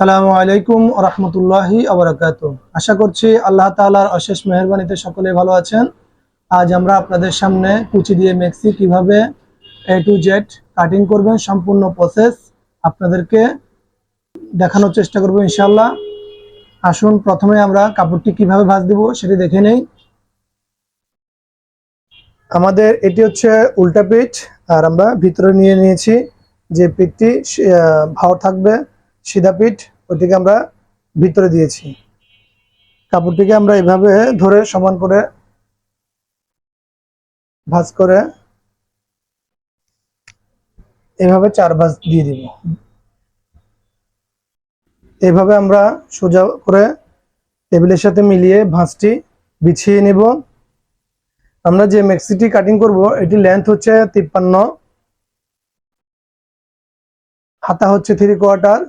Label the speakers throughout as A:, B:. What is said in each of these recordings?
A: সালামু আলাইকুম রহমতুল্লাহি আবরাকাত আশা করছি আল্লাহ তাআলার অশেষ মেহরবানিতে সকলে ভালো আছেন। আজ আমরা আপনাদের সামনে কুচি দিয়ে মেক্সি কীভাবে এ টু জেড কাটিং করবেন, সম্পূর্ণ প্রসেস আপনাদেরকে দেখানোর চেষ্টা করব ইনশাল্লাহ আসুন, প্রথমে আমরা কাপড়টি কীভাবে ভাঁজ দিব সেটি দেখে নেই। আমাদের এটি হচ্ছে উল্টা পিঠ, আর আমরা ভিতরে নিয়ে নিয়েছি যে পিঠটি ভাও থাকবে। সিধা পিঠ ওইটিকে আমরা ভিতরে দিয়েছি। কাপড়টিকে আমরা এভাবে ধরে সমান করে ভাঁজ করে এভাবে চার ভাঁজ দিয়ে দিব। এভাবে আমরা সোজা করে টেবিলের সাথে মিলিয়ে ভাঁজটি বিছিয়ে নেব। আমরা যে মেক্সিটি কাটিং করব, এটি লেন্থ হচ্ছে তিপ্পান্ন, হাতা হচ্ছে থ্রি কোয়ার্টার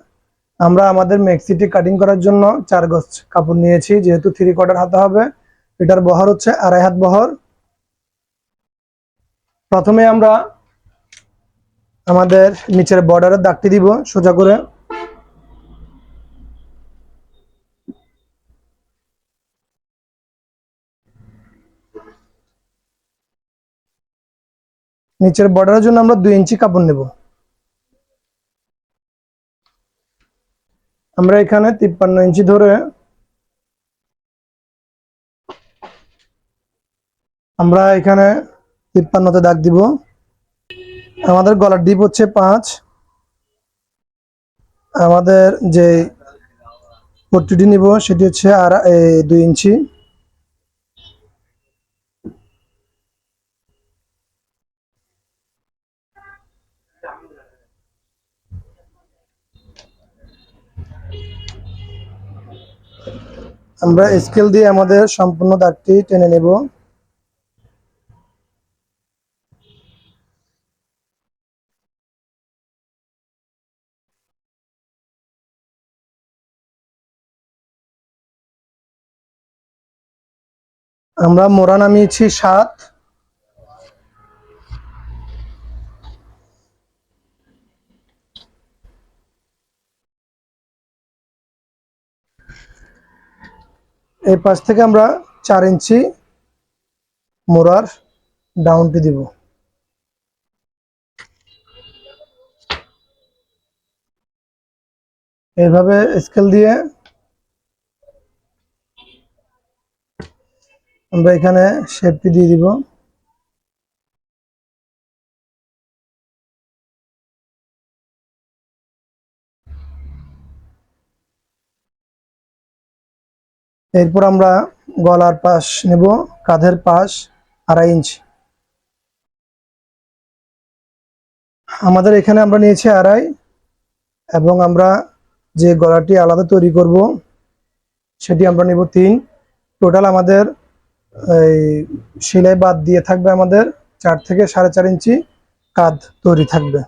A: আমরা আমাদের মেক্সিটি কাটিং করার জন্য চার গজ কাপড় নিয়েছি, যেহেতু থ্রি কোয়ার্টার হাতা হবে। এটার বহর হচ্ছে আড়াই হাত বহর। প্রথমে আমরা আমাদের নিচের বর্ডারের দাগটি দিব সোজা করে। নিচের বর্ডারের জন্য আমরা দুই ইঞ্চি কাপড় নেব। আমরা এখানে তিপ্পান্ন ইঞ্চি ধরে আমরা এখানে তিপ্পান্নতে দাগ দিব। আমাদের গলার ডিপ হচ্ছে পাঁচ। আমাদের যে পট্টিটি নিব সেটি হচ্ছে আর দুই ইঞ্চি। আমরা স্কেল দিয়ে আমাদের সম্পূর্ণ দাগটি টেনে নেব। আমরা মোড়া নামিয়েছি সাত। এই পাশ থেকে আমরা চার ইঞ্চি মোড়ার ডাউনটি দিব। এইভাবে স্কেল দিয়ে আমরা এখানে শেপটি দিয়ে দিব। এরপর আমরা গলার পাশ নেব, কাঁধের পাশ আড়াই ইঞ্চি। আমাদের এখানে আমরা নিয়েছি আড়াই এবং আমরা যে গলাটি আলাদা তৈরি করব, সেটি আমরা নেব তিন। টোটাল আমাদের এই সেলাই বাদ দিয়ে থাকবে আমাদের চার থেকে সাড়ে চার ইঞ্চি কাঁধ তৈরি থাকবে।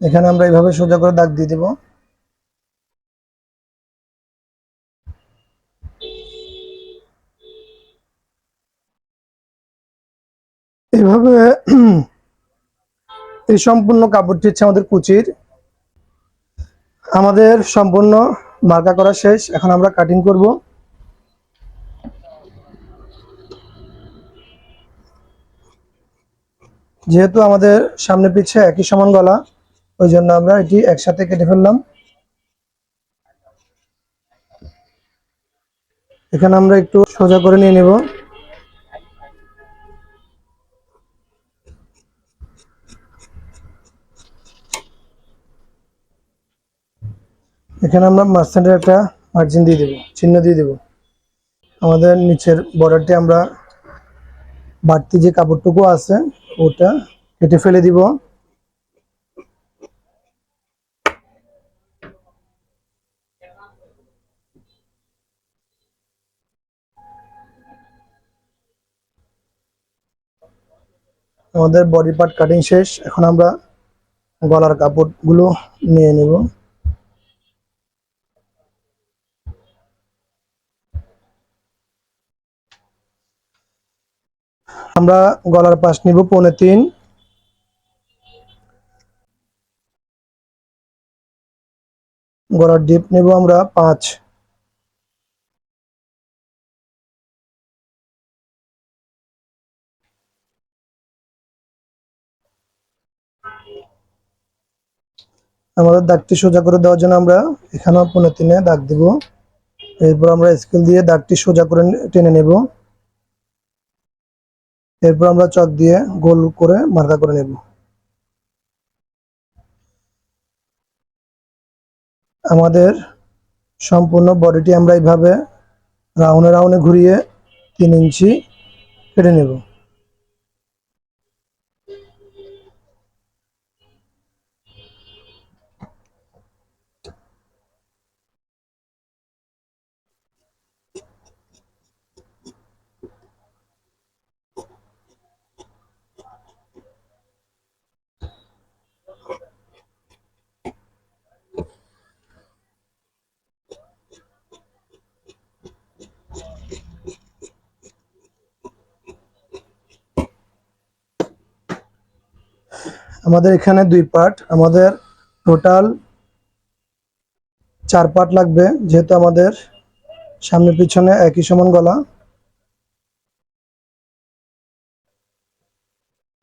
A: এখানে আমরা এইভাবে সোজা করে দাগ দিয়ে দেবো। এভাবে এই সম্পূর্ণ কাপড়টি হচ্ছে আমাদের কুচির। আমাদের সম্পূর্ণ মার্কা করা শেষ। এখন আমরা কাটিং করব। যেহেতু আমাদের সামনে পিছে একই সমান গলা, ওই জন্য আমরা এটি একসাথে কেটে ফেললাম। এখানে আমরা একটু সোজা করে নিয়ে নেব। এখানে আমরা মাঝখানের একটা মার্জিন দিয়ে দেবো, চিহ্ন দিয়ে দেবো। আমাদের নিচের বর্ডারটি আমরা বাড়তি যে কাপড়টুকু আছে, ওটা কেটে ফেলে দিব। আমাদের বডি পার্ট কাটিং শেষ, এখন আমরা গলার কাপড়গুলো নিয়ে নেব। আমরা গলার পাশ নিব পৌনে তিন। গলার ডিপ নেব আমরা পাঁচ। আমাদের দাগটি সোজা করে দেওয়ার জন্য আমরা এখানেও পনেরো তিনে দাগ দিব। এরপর আমরা স্কেল দিয়ে দাগটি সোজা করে টেনে নেব। এরপর আমরা চক দিয়ে গোল করে মার্কা করে নেব। আমাদের সম্পূর্ণ বডিটি আমরা এইভাবে রাউনে রাউনে ঘুরিয়ে তিন ইঞ্চি কেটে নেব। আমাদের এখানে দুই পার্ট আমাদের টোটাল চার পার্ট লাগবে, যেহেতু আমাদের সামনে পিছনে একই সমান গলা।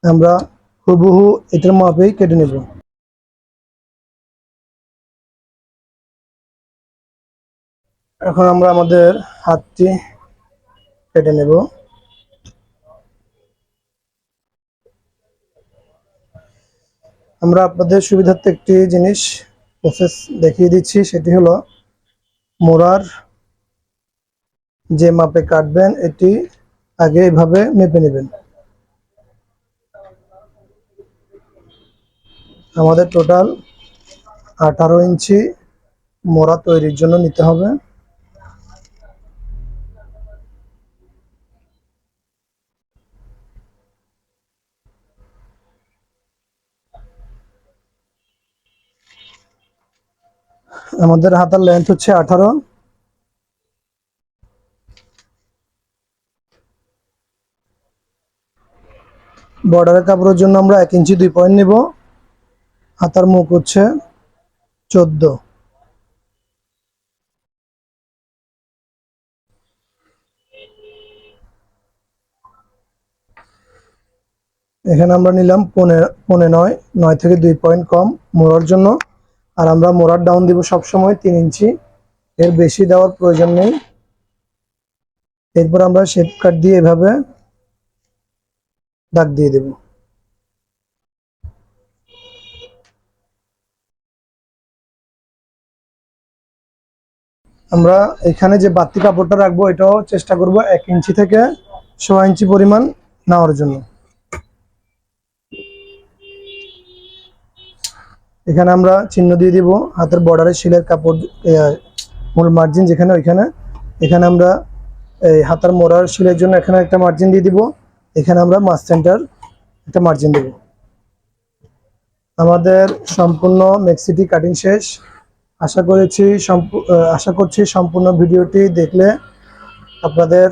A: আমরা হুবহু এটার মাপেই কেটে নেব। এখন আমরা আমাদের হাতটি কেটে নেব। আমরা আপনাদের সুবিধার্থে একটি জিনিস প্রসেস দেখিয়ে দিচ্ছি, সেটি হলো মোড়ার যে মাপে কাটবেন, এটি আগে এভাবে মেপে নেবেন। আমাদের টোটাল আঠারো ইঞ্চি মোড়া তৈরির জন্য নিতে হবে। আমাদের হাতার লেন্থ হচ্ছে আঠারো। বর্ডারের কাপড়ের জন্য আমরা এক ইঞ্চি দুই পয়েন্ট নিব। হাতার মুখ হচ্ছে চোদ্দ। এখানে আমরা নিলাম পনে পনে নয় নয় থেকে দুই পয়েন্ট কম মোড়ার জন্য। আর আমরা মোড়ার ডাউন দিব সবসময় তিন ইঞ্চি। এর বেশি দেওয়ার প্রয়োজন নেই। এরপর আমরা শেপ কাট দিয়ে এভাবে দাগ দিয়ে দেব। আমরা এখানে যে বাতি কাপড়টা রাখব, এটাও চেষ্টা করব এক ইঞ্চি থেকে সোয়া ইঞ্চি পরিমাণ নেওয়ার জন্য। এখানে আমরা চিহ্ন দিয়ে দিব, হাতের বর্ডারে শিলের কাপড় মূল মার্জিন যেখানে ওইখানে। এখানে আমরা, এই হাতার মোড়ার শিলের জন্য এখানে একটা মার্জিন দিয়ে দিব, এখানে আমরা মাস সেন্টার একটা মার্জিন দেব। আমাদের সম্পূর্ণ মেক্সিটি কাটিং শেষ। আশা করেছি আশা করছি সম্পূর্ণ ভিডিওটি দেখলে আপনাদের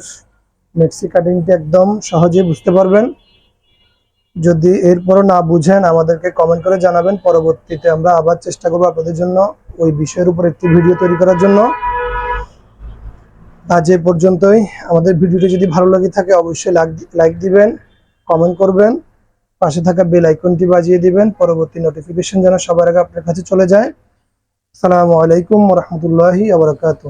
A: মেক্সি কাটিংটি একদম সহজে বুঝতে পারবেন। যদি এরপরও না বুঝেন, আমাদেরকে কমেন্ট করে জানাবেন। পরবর্তীতে আমরা আবার চেষ্টা করব আপনাদের জন্য ওই বিষয়ের উপর একটি ভিডিও তৈরি করার জন্য। আজ এ পর্যন্তই। আমাদের ভিডিওটি যদি ভালো লাগে থাকে, অবশ্যই লাইক দিবেন কমেন্ট করবেন, পাশে থাকা বেল আইকনটি বাজিয়ে দিবেন। পরবর্তী নোটিফিকেশন যেন সবার আগে আপনার কাছে চলে যায়। আসসালামু আলাইকুম রহমতুল্লাহি আবরকাত